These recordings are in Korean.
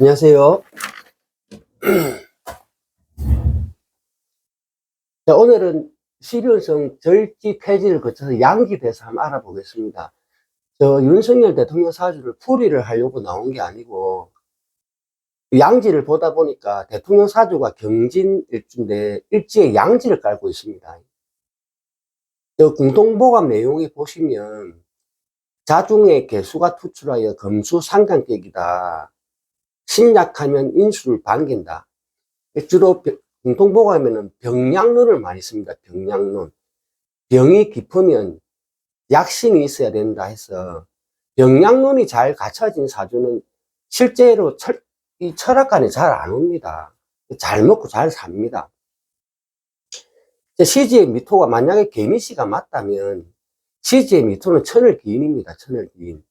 안녕하세요. 자, 오늘은 12월성 절지 폐지를 거쳐서 양기 대해서 한번 알아보겠습니다. 저 윤석열 대통령 사주를 풀이를 하려고 나온 게 아니고 양지를 보다 보니까 대통령 사주가 경진 일주인데 일지에 양지를 깔고 있습니다. 저 공통보감 내용에 보시면 자중의 개수가 투출하여 금수 상관격이다. 신약하면 인수를 반긴다. 주로 병- 공통보감에는 병약론을 많이 씁니다. 병약론. 병이 깊으면 약신이 있어야 된다 해서 병약론이 잘 갖춰진 사주는 실제로 철, 이 철학관에 잘 안 옵니다. 잘 먹고 잘 삽니다. 시지의 미토가 만약에 개미씨가 맞다면 시지의 미토는 천을 기인입니다. 천을 기인.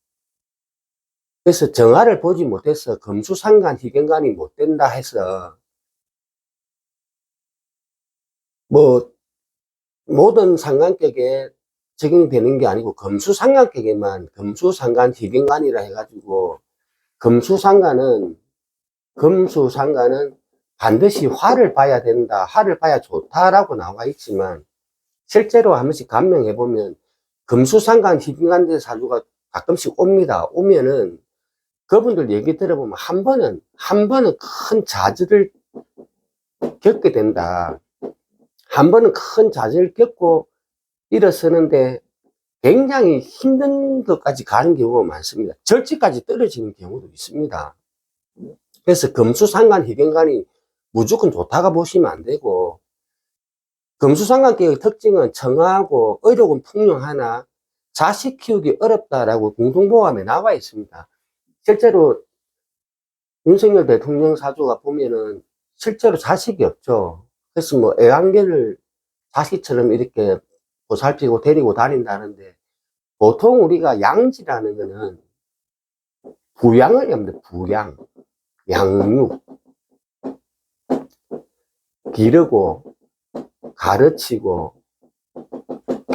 그래서 정화를 보지 못해서 금수상간 희경간이 못 된다 해서 뭐 모든 상관격에 적용되는 게 아니고 금수상관격에만 금수상간 희경간이라 해가지고 금수상간은 금수상간은 반드시 화를 봐야 된다, 화를 봐야 좋다라고 나와 있지만 실제로 한 번씩 감명해 보면 금수상간 희경간대 사주가 가끔씩 옵니다. 오면은 그분들 얘기 들어보면 한 번은, 한 번은 큰 좌절을 겪게 된다. 한 번은 큰 좌절을 겪고 일어서는데 굉장히 힘든 것까지 가는 경우가 많습니다. 절지까지 떨어지는 경우도 있습니다. 그래서 금수상관, 희경관이 무조건 좋다가 보시면 안 되고, 금수상관계의 특징은 청하고 어려운 풍요하나 자식 키우기 어렵다라고 공동보감에 나와 있습니다. 실제로 윤석열 대통령 사주가 보면은 실제로 자식이 없죠. 그래서 뭐 애완견을 자식처럼 이렇게 보살피고 데리고 다닌다는데 보통 우리가 양지라는 거는 부양을 합니다. 부양, 양육, 기르고 가르치고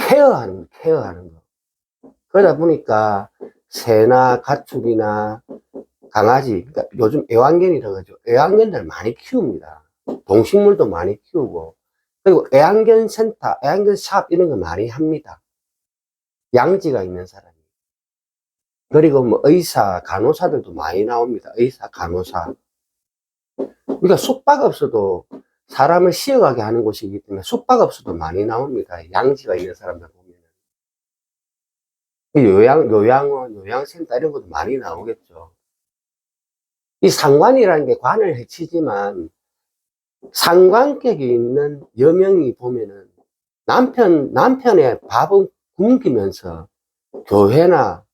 케어하는 거, 케어하는 거. 그러다 보니까 새나 가축이나 강아지, 그러니까 요즘 애완견이라고 하죠. 애완견들 많이 키웁니다. 동식물도 많이 키우고, 그리고 애완견 센터, 애완견 샵 이런 거 많이 합니다. 양지가 있는 사람이. 그리고 뭐 의사, 간호사들도 많이 나옵니다. 의사, 간호사. 그러니까 숙박업소도 사람을 쉬어가게 하는 곳이기 때문에 숙박업소도 많이 나옵니다. 양지가 있는 사람들 보면. 요양, 요양원, 요양센터 이런 것도 많이 나오겠죠. 이 상관이라는 게 관을 해치지만 상관격이 있는 여명이 보면은 남편, 남편의 밥은 굶기면서 교회나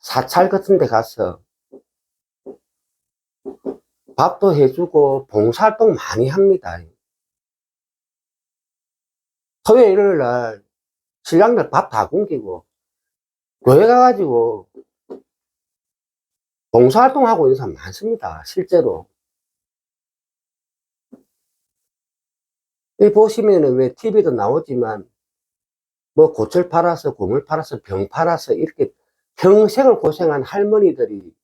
사찰 같은 데 가서 밥도 해주고 봉사활동 많이 합니다. 토요일, 날 신랑들 밥 다 굶기고 교회 가가지고 봉사활동하고 있는 사람 많습니다. 실제로. 여기 보시면은 왜 TV도 나오지만 뭐 고철 팔아서 고물 팔아서 병 팔아서 이렇게 평생을 고생한 할머니들이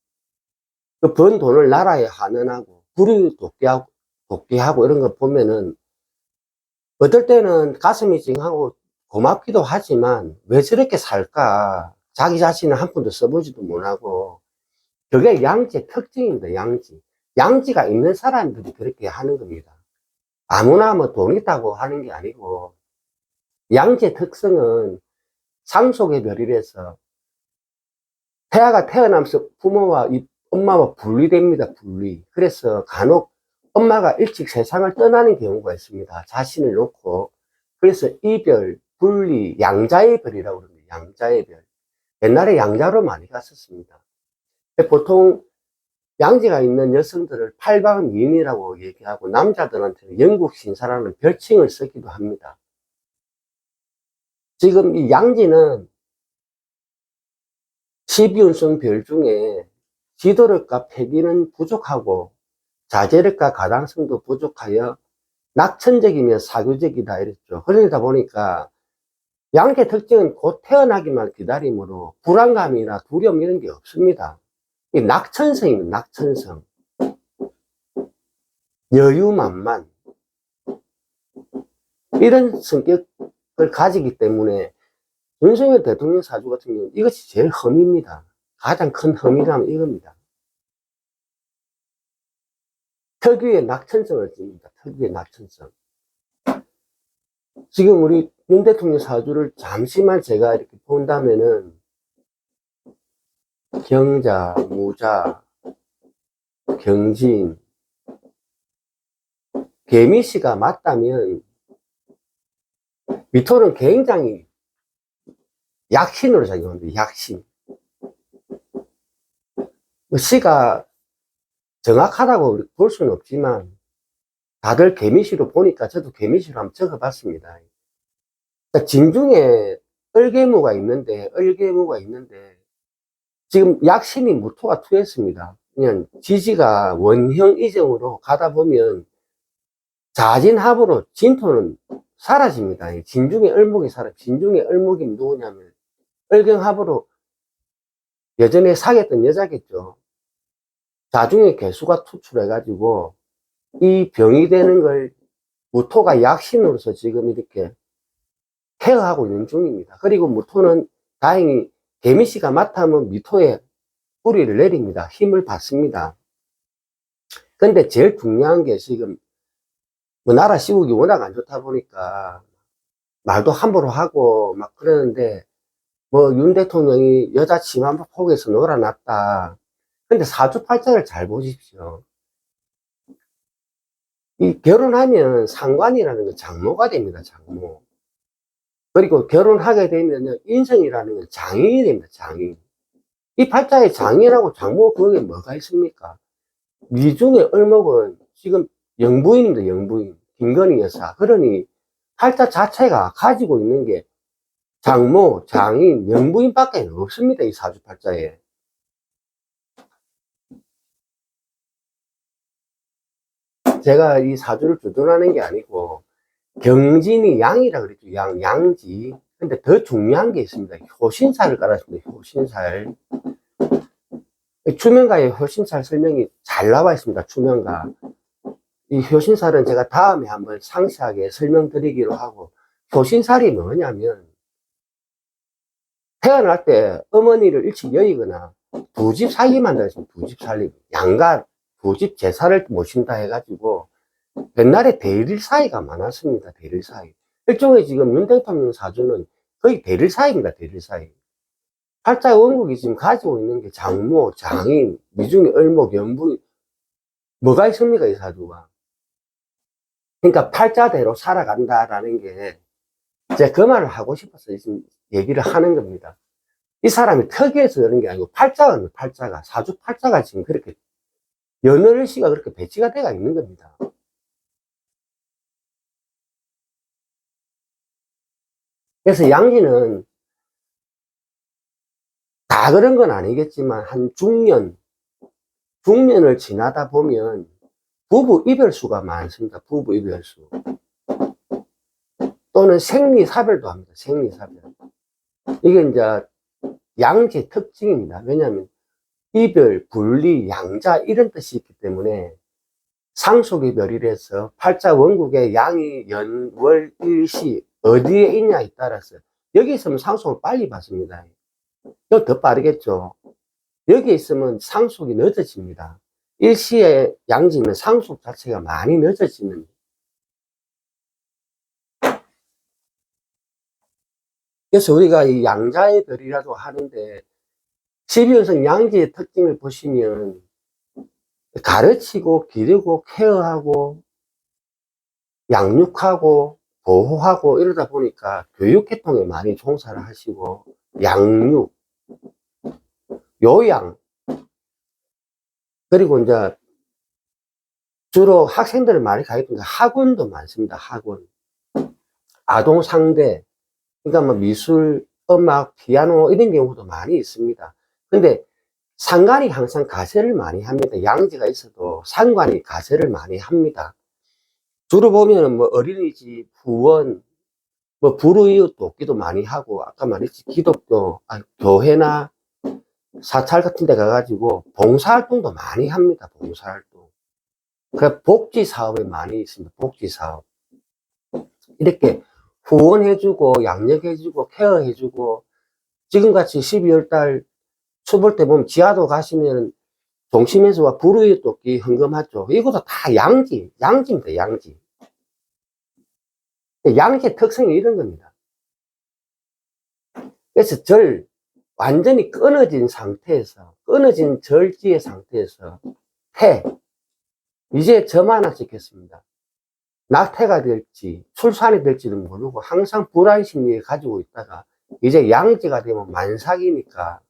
그 번 돈을 나라에 환원하고 불이 돕기하고, 돕기하고 이런 거 보면은 어떨 때는 가슴이 찡하고 고맙기도 하지만 왜 저렇게 살까 자기 자신을 한 푼도 써보지도 못하고 그게 양지의 특징입니다 양지. 양지가 있는 사람들이 그렇게 하는 겁니다. 아무나 뭐 돈 있다고 하는 게 아니고 양지의 특성은 상속의 별이라서 태아가 태어나면서 부모와 이 엄마와 분리됩니다 분리. 그래서 간혹 엄마가 일찍 세상을 떠나는 경우가 있습니다 자신을 놓고. 그래서 이별 분리 양자의 별이라고 그럽니다 양자의 별. 옛날에 양자로 많이 갔었습니다 보통 양지가 있는 여성들을 팔방미인이라고 얘기하고 남자들한테는 영국 신사라는 별칭을 쓰기도 합니다. 지금 이 양지는 12운성 별 중에 지도력과 패기는 부족하고 자제력과 가당성도 부족하여 낙천적이며 사교적이다 이랬죠. 그러다 보니까 양계 특징은 곧 태어나기만 기다림으로 불안감이나 두려움 이런 게 없습니다. 이 낙천성입니다. 낙천성. 여유만만 이런 성격을 가지기 때문에 윤석열 대통령 사주 같은 경우는 이것이 제일 흠입니다. 가장 큰 흠이라면 이겁니다. 특유의 낙천성을 띱니다. 특유의 낙천성. 지금 우리 윤 대통령 사주를 잠시만 제가 이렇게 본다면은 경자, 무자, 경진, 개미씨가 맞다면 미토는 굉장히 약신으로 작용합니다. 약신. 뭐 시가 정확하다고 볼 수는 없지만 다들 개미시로 보니까 저도 개미시로 한번 적어봤습니다. 진중에 을개무가 있는데 을개무가 있는데 지금 약신이 무토가 투했습니다. 그냥 지지가 원형 이정으로 가다 보면 자진합으로 진토는 사라집니다. 진중의 을목이 사라. 진중의 을목이 누구냐면 을경합으로 예전에 사귀었던 여자겠죠. 자중의 개수가 투출해가지고 이 병이 되는 걸 무토가 약신으로서 지금 이렇게 케어하고 있는 중입니다. 그리고 무토는 다행히 개미씨가 맡으면 미토에 뿌리를 내립니다. 힘을 받습니다. 근데 제일 중요한 게 지금 뭐 나라 시국이 워낙 안 좋다 보니까 말도 함부로 하고 막 그러는데 뭐 윤 대통령이 여자 치마 폭에서 놀아놨다. 근데 사주팔자를 잘 보십시오. 이 결혼하면 상관이라는 건 장모가 됩니다. 장모. 그리고 결혼하게 되면 인성이라는 건 장인이 됩니다. 장인. 이 팔자에 장인하고 장모 그게 뭐가 있습니까? 미중의 을목은 지금 영부인입니다. 영부인. 김건희 여사. 그러니 팔자 자체가 가지고 있는 게 장모, 장인, 영부인밖에 없습니다. 이 사주팔자에. 제가 이 사주를 주둔하는 게 아니고 경진이 양이라 그랬죠. 양, 양지. 근데 더 중요한 게 있습니다. 효신살을 깔았습니다. 효신살. 추명가의 효신살 설명이 잘 나와 있습니다. 추명가. 이 효신살은 제가 다음에 한번 상세하게 설명드리기로 하고, 효신살이 뭐냐면, 태어날 때 어머니를 일찍 여의거나, 두 집 살기만 되면 두집 살림, 양가 두 집 제사를 모신다 해가지고, 옛날에 대릴 사이가 많았습니다. 대릴 사이. 일종의 지금 윤 대통령 사주는 거의 대릴 사이입니다. 대릴 사이. 팔자 원국이 지금 가지고 있는 게 장모, 장인, 미중의 을목, 연부, 뭐가 있습니까? 이 사주가. 그러니까 팔자대로 살아간다라는 게 제가 그 말을 하고 싶어서 지금 얘기를 하는 겁니다. 이 사람이 특이해서 그런 게 아니고 팔자가 팔자가 사주 팔자가 지금 그렇게 연월 씨가 그렇게 배치가 돼가 있는 겁니다. 그래서 양지는 다 그런 건 아니겠지만 한 중년, 중년을 지나다 보면 부부 이별수가 많습니다. 부부 이별수. 또는 생리사별도 합니다. 생리사별. 이게 이제 양지의 특징입니다. 왜냐하면 이별, 분리, 양자 이런 뜻이 있기 때문에 상속의 별이라서 팔자 원국의 양이 연, 월, 일시 어디에 있냐에 따라서 여기 있으면 상속을 빨리 받습니다. 더 빠르겠죠. 여기 있으면 상속이 늦어집니다. 일시에 양지면 상속 자체가 많이 늦어지는 그래서 우리가 이 양자의 별이라도 하는데 12연성 양지의 특징을 보시면 가르치고 기르고 케어하고 양육하고 보호하고 이러다 보니까 교육계통에 많이 종사를 하시고 양육, 요양 그리고 이제 주로 학생들을 많이 가입한 학원도 많습니다. 학원 아동 상대 그러니까 뭐 미술, 음악, 피아노 이런 경우도 많이 있습니다. 근데 상관이 항상 가세를 많이 합니다. 양지가 있어도 상관이 가세를 많이 합니다. 주로 보면 뭐 어린이집, 후원, 뭐 불우이웃 돕기도 많이 하고 아까 말했지 기독교, 아니, 교회나 사찰 같은 데 가가지고 봉사활동도 많이 합니다. 봉사활동. 그래 복지 사업에 많이 있습니다. 복지 사업. 이렇게 후원해주고 양력해주고 케어해주고 지금같이 12월 달 초볼 때 보면 지하도 가시면 동심에서와 불우이웃 돕기 헌금하죠. 이것도 다 양지, 양지입니다, 양지. 양지의 특성이 이런 겁니다. 그래서 절, 완전히 끊어진 상태에서, 끊어진 절지의 상태에서, 태, 이제 저만 하나 찍겠습니다. 낙태가 될지, 출산이 될지는 모르고 항상 불안 심리에 가지고 있다가, 이제 양지가 되면 만삭이니까,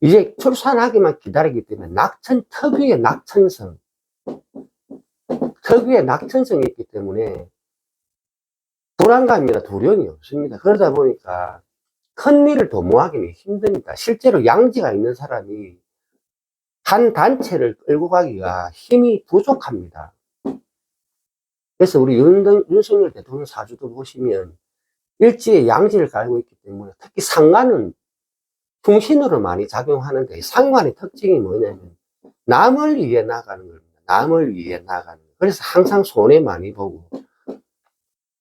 이제 출산하기만 기다리기 때문에 낙천, 특유의 낙천성, 특유의 낙천성이 있기 때문에 불안감이나 두려움이 없습니다. 그러다 보니까 큰 일을 도모하기는 힘듭니다. 실제로 양지가 있는 사람이 한 단체를 끌고 가기가 힘이 부족합니다. 그래서 우리 윤, 윤석열 대통령 사주도 보시면 일지에 양지를 갈고 있기 때문에 특히 상관은 중심으로 많이 작용하는데 상관의 특징이 뭐냐면 남을 위해 나가는 겁니다. 남을 위해 나가는 거. 그래서 항상 손해 많이 보고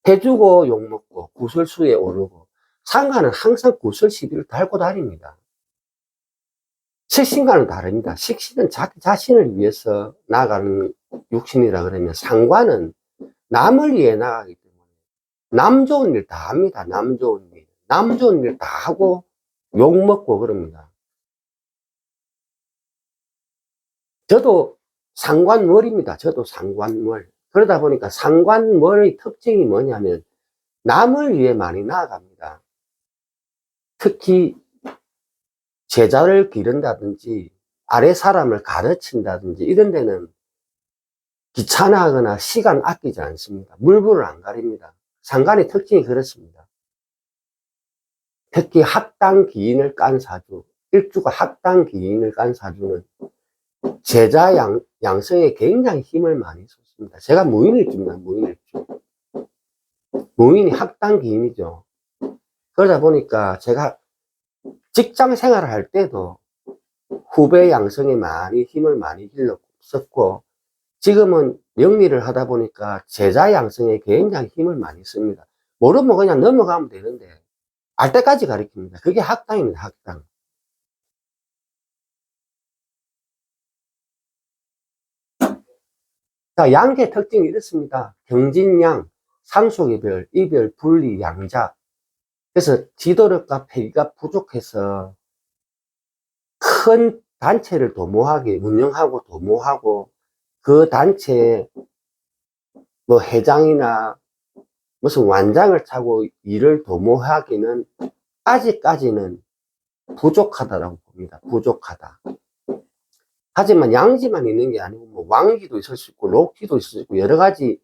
해주고 욕먹고 구설수에 오르고 상관은 항상 구설 시비를 달고 다닙니다. 식신과는 다릅니다. 식신은 자기 자신을 위해서 나가는 육신이라 그러면 상관은 남을 위해 나가기 때문에 남 좋은 일 다 합니다. 남 좋은 일. 남 좋은 일 다 하고 욕 먹고 그럽니다. 저도 상관월입니다. 저도 상관월. 그러다 보니까 상관월의 특징이 뭐냐면 남을 위해 많이 나아갑니다. 특히 제자를 기른다든지 아래 사람을 가르친다든지 이런 데는 귀찮아하거나 시간 아끼지 않습니다. 물불을 안 가립니다. 상관의 특징이 그렇습니다. 특히 학당 기인을 깐 사주, 일주가 학당 기인을 깐 사주는 제자 양, 양성에 굉장히 힘을 많이 쏟습니다. 제가 무인일주입니다. 무인일주. 무인이 학당 기인이죠. 그러다 보니까 제가 직장 생활을 할 때도 후배 양성에 많이 힘을 많이 길렀었고 지금은 영리를 하다 보니까 제자 양성에 굉장히 힘을 많이 씁니다. 모르면 그냥 넘어가면 되는데 알 때까지 가르칩니다. 그게 학당입니다. 학당. 자, 양계 특징이 이렇습니다. 경진양, 상속이별, 이별, 분리, 양자. 그래서 지도력과 폐기가 부족해서 큰 단체를 도모하게 운영하고 도모하고 그 단체에 뭐 회장이나 무슨 완장을 차고 일을 도모하기는 아직까지는 부족하다라고 봅니다. 부족하다. 하지만 양지만 있는 게 아니고 뭐 왕기도 있을 수 있고 록지도 있을 수 있고 여러 가지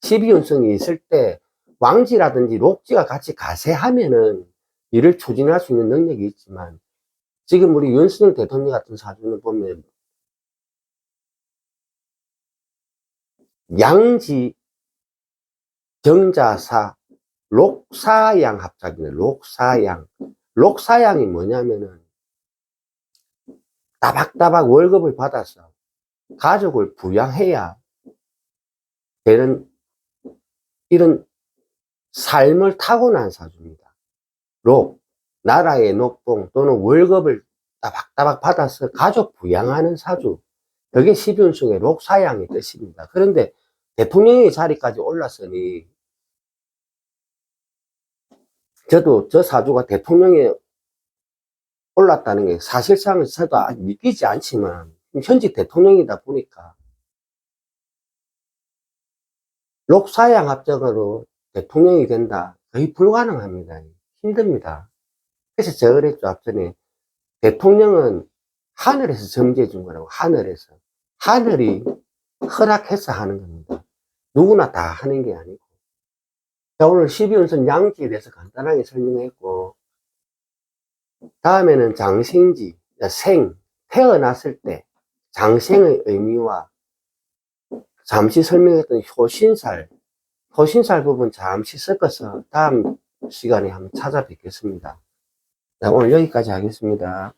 12연성이 있을 때 왕지라든지 록지가 같이 가세하면은 일을 추진할 수 있는 능력이 있지만 지금 우리 윤석열 대통령 같은 사주는 보면 양지 정자사 록사양 합작이네 록사양. 록사양이 뭐냐면은 따박따박 월급을 받아서 가족을 부양해야 되는 이런 삶을 타고난 사주입니다. 록, 나라의 녹봉 또는 월급을 따박따박 받아서 가족 부양하는 사주. 그게 12운속의 록사양의 뜻입니다. 그런데 대통령의 자리까지 올랐으니 저도 저 사주가 대통령에 올랐다는 게 사실상 저도 아직 믿기지 않지만 현직 대통령이다 보니까 록사양 합작으로 대통령이 된다. 거의 불가능합니다. 힘듭니다. 그래서 제가 그랬죠. 앞전에 대통령은 하늘에서 점지해 준 거라고 하늘에서 하늘이 허락해서 하는 겁니다. 누구나 다 하는 게 아니고 자 오늘 12운선 양지에 대해서 간단하게 설명했고 다음에는 장생지, 생, 태어났을 때 장생의 의미와 잠시 설명했던 효신살, 효신살 부분 잠시 섞어서 다음 시간에 한번 찾아뵙겠습니다. 자, 오늘 여기까지 하겠습니다.